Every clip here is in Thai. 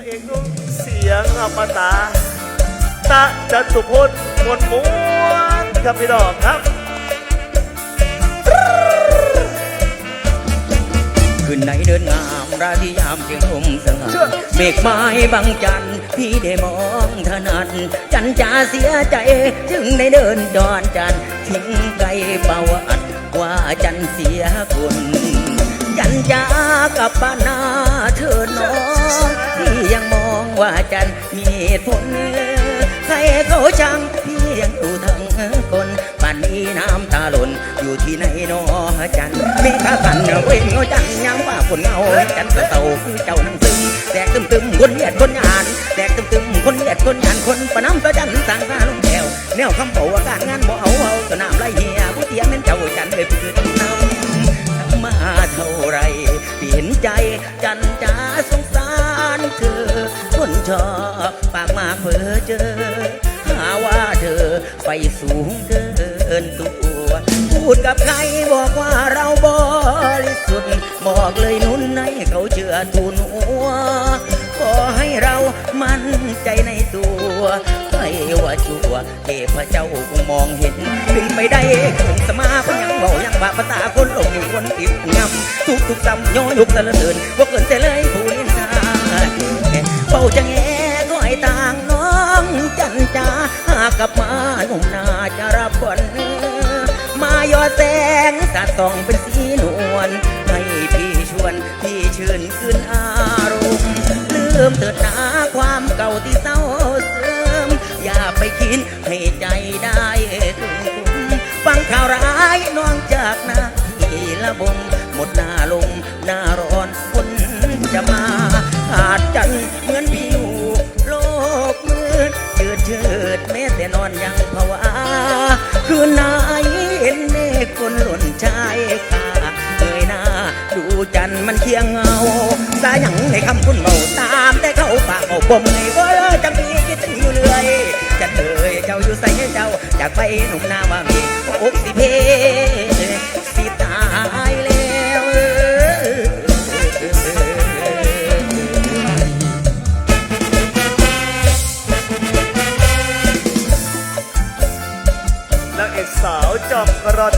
ระเอกนุ่งเสียงอมตะตะจันสุพจน์มวลม้วนครับพี่น้องครับคืนไหนเดินงามราตรียามเพียงลมสงัดเชื่อเมฆไม้บังจันทร์พี่ได้มองถนัดจันจาเสียใจ จึงได้เดินดอนจันทร์ทิ้งไกลเป่าอัดว่าจันเสียคนจันจากับบานา เธอน้องพี่ยังมองว่าจันมีเหตุผล ใครเขาช่างพี่ยังอยู่ทั้งคนป่านนี้น้ำตาหล่นอยู่ที่ไหนนอจันเมฆากันเว้งเงาจันยามว่าฝนเงาจันกระเต่าคือเจ้านั่งซึมแตกตึมตึมคนเหยียดคนยานแตกตึมตึมคนเหยียดคนยานคนประน้ำตะจันสั่งข้าลงแถวแนวคำเป่าอาการงานบ่เอาเอาตะน้ำไหล ห็นใจจันจาสงสารเธอคนชอบปากมากเพ้อเจอ หาว่าเธอไปสูงเกินตัว พูดกับใครบอกว่าเราบริสุทธิ์บอกเลยนุ่นให้เขาเชื่อทูนัวขอให้เรามั่นใจใน ชัวเทพเจ้าคงมองเห็นเป็นไปได้คงสมาคนยังบอกยังว่าภาษาคนหลงคนติดงำทุกทุกๆซ้ำย่อยุกตะละเดินว่าเกินแต่เลยผู้ลินทาเป่าจะแงก็ให้ต่างน้องจันจาหากกลับมาหนุ่มนาจะรับผลมายอแสงสาดส่องเป็นสีนวลให้พี่ชวนพี่ชื่นขึ้นอารมณ์ลืมเถิดนาความเก่าที่เศร้า บงหมดหน้าลง หน้าร้อนฝนจะมาขาดจันเหมือนพี่อยู่โลกมืดจืดชืดแม้แต่นอนยังภาวะคืนไหนเห็นเมฆฝนหล่นชายคาเงยหน้า ดูจันมันเคียงเงาสายังในคำคุณเมาตามแต่เขาปากเอาปมให้ว่าจังปีคิดถึงอยู่เรื่อยจันเอ่ยเจ้าอยู่ใส่เจ้าจากไปหนุ่มนาว่ามีอกสิเพ สาวจอมกรด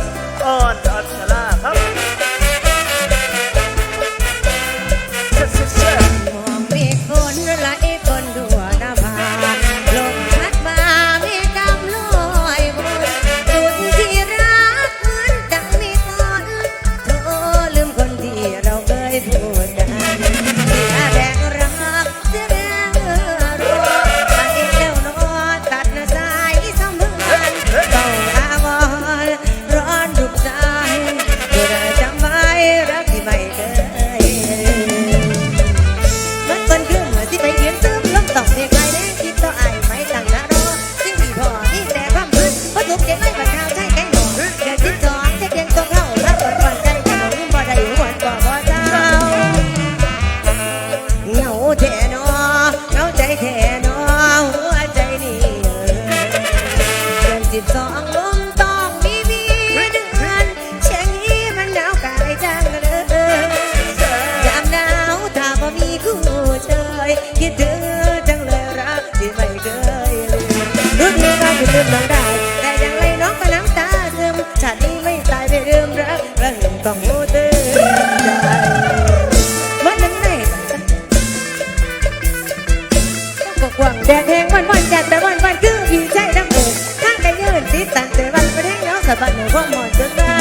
กว้างแดดแห้งวันวันจัดแต่วันวันคือพี่ใจน้ำหมูข้างได้ยืนติดตั้งแต่วันประเทศนน้องสะบัดหนูพ่อหมอนจนตา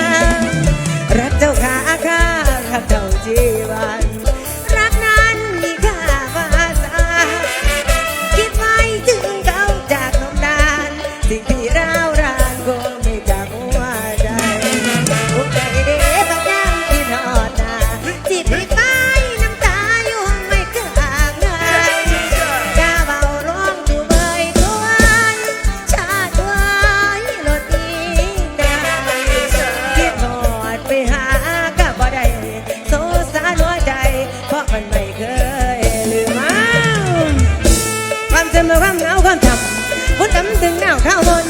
รักเจ้าขาข้ารักเจ้าจีวันรักนั้นมีค่าภาษาคิดไว้ถึงเขาจากนมนานสิ่งที่ มันไม่เคยลืมเอาความเจำความเหงาความจำคนจำถึงหนาวข้าวบน